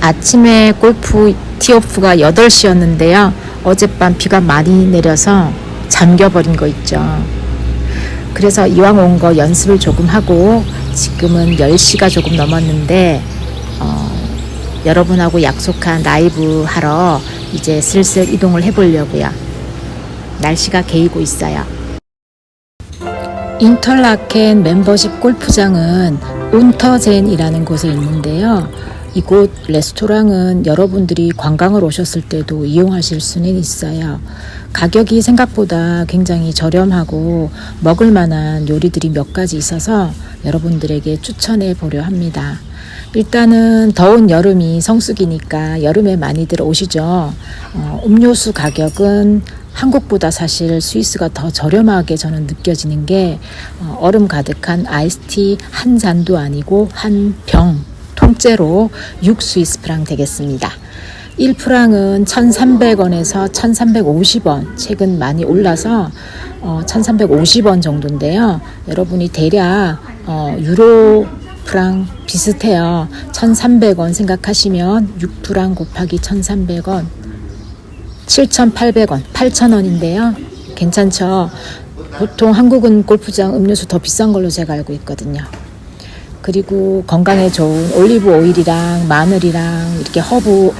아침에 골프 티오프가 8시였는데요. 어젯밤 비가 많이 내려서 잠겨버린 거 있죠. 그래서 이왕 온 거 연습을 조금 하고 지금은 10시가 조금 넘었는데 어, 여러분하고 약속한 라이브 하러 이제 슬슬 이동을 해보려고요. 날씨가 개이고 있어요. 인털라켄 멤버십 골프장은 운터젠이라는 곳에 있는데요. 이곳 레스토랑은 여러분들이 관광을 오셨을 때도 이용하실 수는 있어요. 가격이 생각보다 굉장히 저렴하고 먹을 만한 요리들이 몇 가지 있어서 여러분들에게 추천해 보려 합니다. 일단은 더운 여름이 성수기니까 여름에 많이들 오시죠. 어, 음료수 가격은 한국보다 사실 스위스가 더 저렴하게 저는 느껴지는 게 어, 얼음 가득한 아이스티 한 잔도 아니고 한 병 통째로 6스위스 프랑 되겠습니다. 1프랑은 1,300원에서 1,350원 최근 많이 올라서 어, 1,350원 정도인데요. 여러분이 대략 어, 유로 프랑 비슷해요. 1,300원 생각하시면 6프랑 곱하기 1,300원 7,800원, 8,000원인데요. 괜찮죠? 보통 한국은 골프장 음료수 더 비싼 걸로 제가 알고 있거든요. 그리고 건강에 좋은 올리브 오일이랑 마늘이랑 이렇게 허브,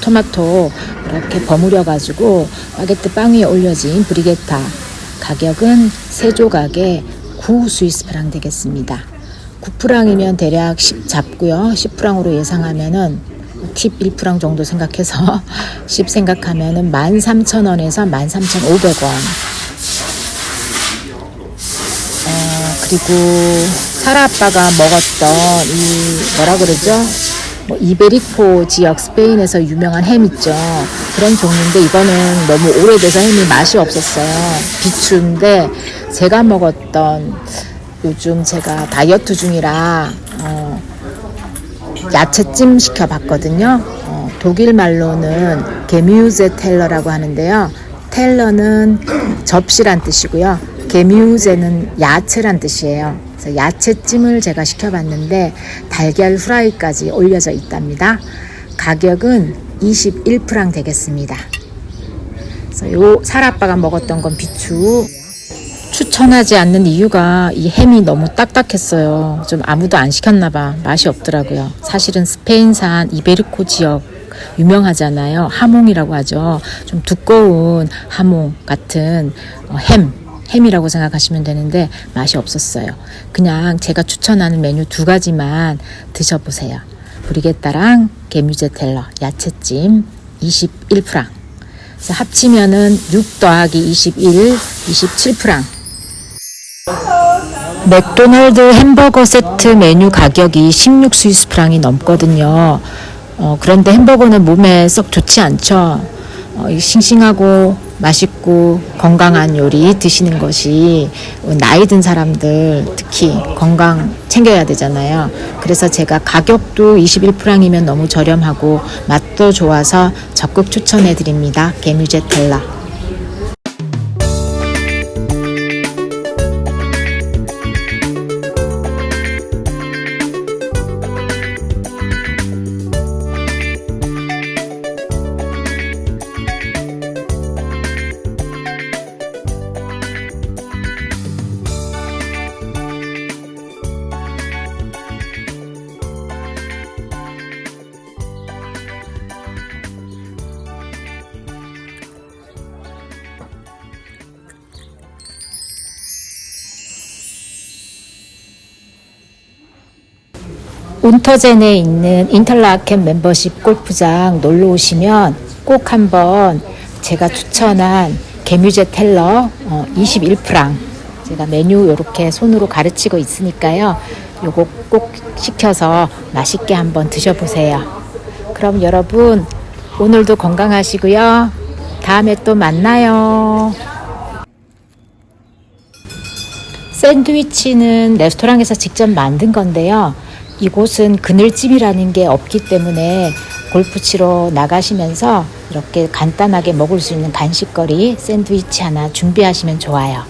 토마토 이렇게 버무려 가지고 바게트 빵 위에 올려진 브리게타 가격은 세 조각에 9 스위스 프랑 되겠습니다. 9프랑이면 대략 10 잡고요. 10프랑으로 예상하면은 팁 1프랑 정도 생각해서 10 생각하면은 13,000원에서 13,500원. 어, 그리고 사라 아빠가 먹었던 이 뭐라 그러죠? 뭐 이베리코 지역 스페인에서 유명한 햄 있죠. 그런 종류인데 이거는 너무 오래돼서 햄이 맛이 없었어요. 비추인데 제가 먹었던 요즘 제가 다이어트 중이라 어, 야채찜 시켜봤거든요. 어, 독일 말로는 게뮤제 텔러라고 하는데요. 텔러는 접시란 뜻이고요. 게뮤제는 야채란 뜻이에요. 그래서 야채찜을 제가 시켜봤는데 달걀 후라이까지 올려져 있답니다. 가격은 21프랑 되겠습니다. 그래서 요 살아빠가 먹었던 건 비추. 추천하지 않는 이유가 이 햄이 너무 딱딱했어요. 좀 아무도 안 시켰나 봐. 맛이 없더라고요. 사실은 스페인산 이베리코 지역 유명하잖아요. 하몽이라고 하죠. 좀 두꺼운 하몽 같은 어, 햄. 햄이라고 생각하시면 되는데 맛이 없었어요. 그냥 제가 추천하는 메뉴 두 가지만 드셔보세요. 브리게따랑 게뮤제텔러 야채찜 21프랑. 그래서 합치면은 6 더하기 21, 27프랑. 맥도날드 햄버거 세트 메뉴 가격이 16 스위스 프랑이 넘거든요. 어, 그런데 햄버거는 몸에 썩 좋지 않죠. 어, 이 싱싱하고 맛있고 건강한 요리 드시는 것이 나이 든 사람들 특히 건강 챙겨야 되잖아요. 그래서 제가 가격도 21프랑이면 너무 저렴하고 맛도 좋아서 적극 추천해 드립니다. 게뮤제 텔라. 운터젠에 있는 인터라켄 멤버십 골프장 놀러 오시면 꼭 한번 제가 추천한 개뮤제 텔러 어, 21프랑 제가 메뉴 이렇게 손으로 가르치고 있으니까요. 요거 꼭 시켜서 맛있게 한번 드셔보세요. 그럼 여러분 오늘도 건강하시고요. 다음에 또 만나요. 샌드위치는 레스토랑에서 직접 만든 건데요. 이곳은 그늘집이라는 게 없기 때문에 골프 치러 나가시면서 이렇게 간단하게 먹을 수 있는 간식거리 샌드위치 하나 준비하시면 좋아요.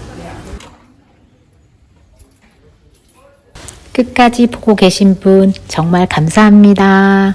끝까지 보고 계신 분 정말 감사합니다.